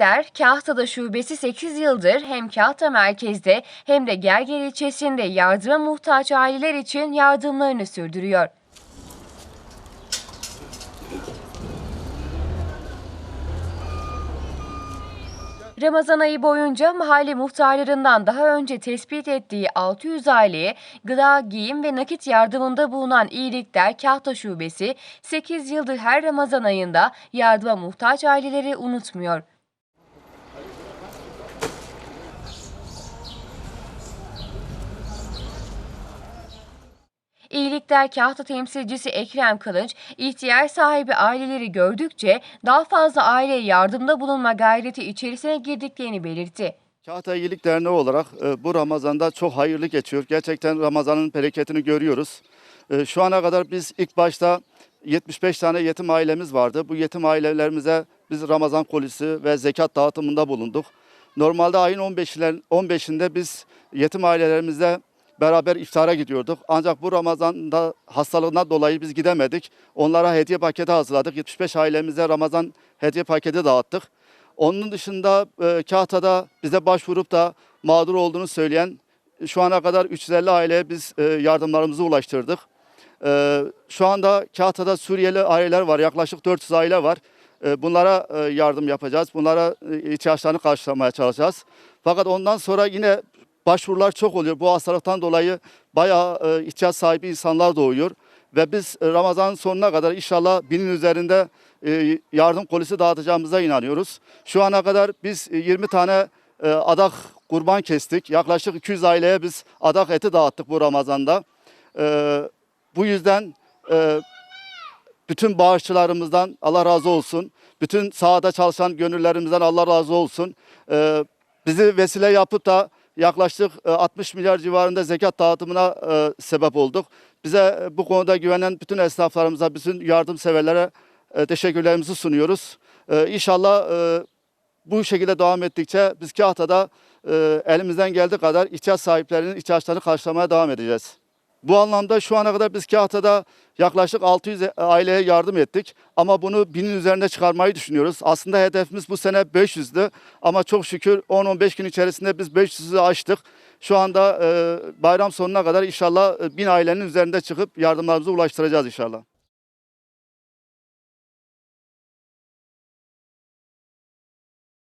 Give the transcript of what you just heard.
İyilikler Kahta'da şubesi 8 yıldır hem Kahta merkezde hem de Gerger ilçesinde yardıma muhtaç aileler için yardımlarını sürdürüyor. Ramazan ayı boyunca mahalle muhtarlarından daha önce tespit ettiği 600 aileye gıda, giyim ve nakit yardımında bulunan İyilikler Kahta Şubesi 8 yıldır her Ramazan ayında yardıma muhtaç aileleri unutmuyor. Kahta temsilcisi Ekrem Kılıç, ihtiyaç sahibi aileleri gördükçe daha fazla aileye yardımda bulunma gayreti içerisine girdiklerini belirtti. Kahta İyilik Derneği olarak e, bu Ramazan'da çok hayırlı geçiyor. Gerçekten Ramazan'ın bereketini görüyoruz. E, Şu ana kadar biz ilk başta 75 tane yetim ailemiz vardı. Bu yetim ailelerimize biz Ramazan kolisi ve zekat dağıtımında bulunduk. Normalde ayın 15'ler 15'inde biz yetim ailelerimizle beraber iftara gidiyorduk. Ancak bu Ramazan'da hastalığından dolayı biz gidemedik. Onlara hediye paketi hazırladık. 75 ailemize Ramazan hediye paketi dağıttık. Onun dışında e, Kahta'da bize başvurup da mağdur olduğunu söyleyen şu ana kadar 350 aileye biz e, yardımlarımızı ulaştırdık. E, şu anda Kahta'da Suriyeli aileler var. Yaklaşık 400 aile var. E, bunlara e, yardım yapacağız. Bunlara e, ihtiyaçlarını karşılamaya çalışacağız. Fakat ondan sonra yine başvurular çok oluyor. Bu hastalıktan dolayı bayağı e, ihtiyaç sahibi insanlar doğuyor. Ve biz e, Ramazan sonuna kadar inşallah binin üzerinde e, yardım kolisi dağıtacağımıza inanıyoruz. Şu ana kadar biz e, 20 tane adak kurban kestik. Yaklaşık 200 aileye biz adak eti dağıttık bu Ramazan'da. Bu yüzden bütün bağışçılarımızdan Allah razı olsun. Bütün sahada çalışan gönüllerimizden Allah razı olsun. Bizi vesile yapıp da yaklaşık e, 60 milyar civarında zekat dağıtımına e, sebep olduk. Bize e, bu konuda güvenen bütün esnaflarımıza, bütün yardımseverlere e, teşekkürlerimizi sunuyoruz. E, İnşallah e, bu şekilde devam ettikçe biz Kahta'da e, elimizden geldiği kadar ihtiyaç sahiplerinin ihtiyaçlarını karşılamaya devam edeceğiz. Bu anlamda şu ana kadar biz Kahta'da yaklaşık 600 aileye yardım ettik. Ama bunu binin üzerinde çıkarmayı düşünüyoruz. Aslında hedefimiz bu sene 500'dü. Ama çok şükür 10-15 gün içerisinde biz 500'ü aştık. Şu anda e, bayram sonuna kadar inşallah e, bin ailenin üzerinde çıkıp yardımlarımızı ulaştıracağız inşallah.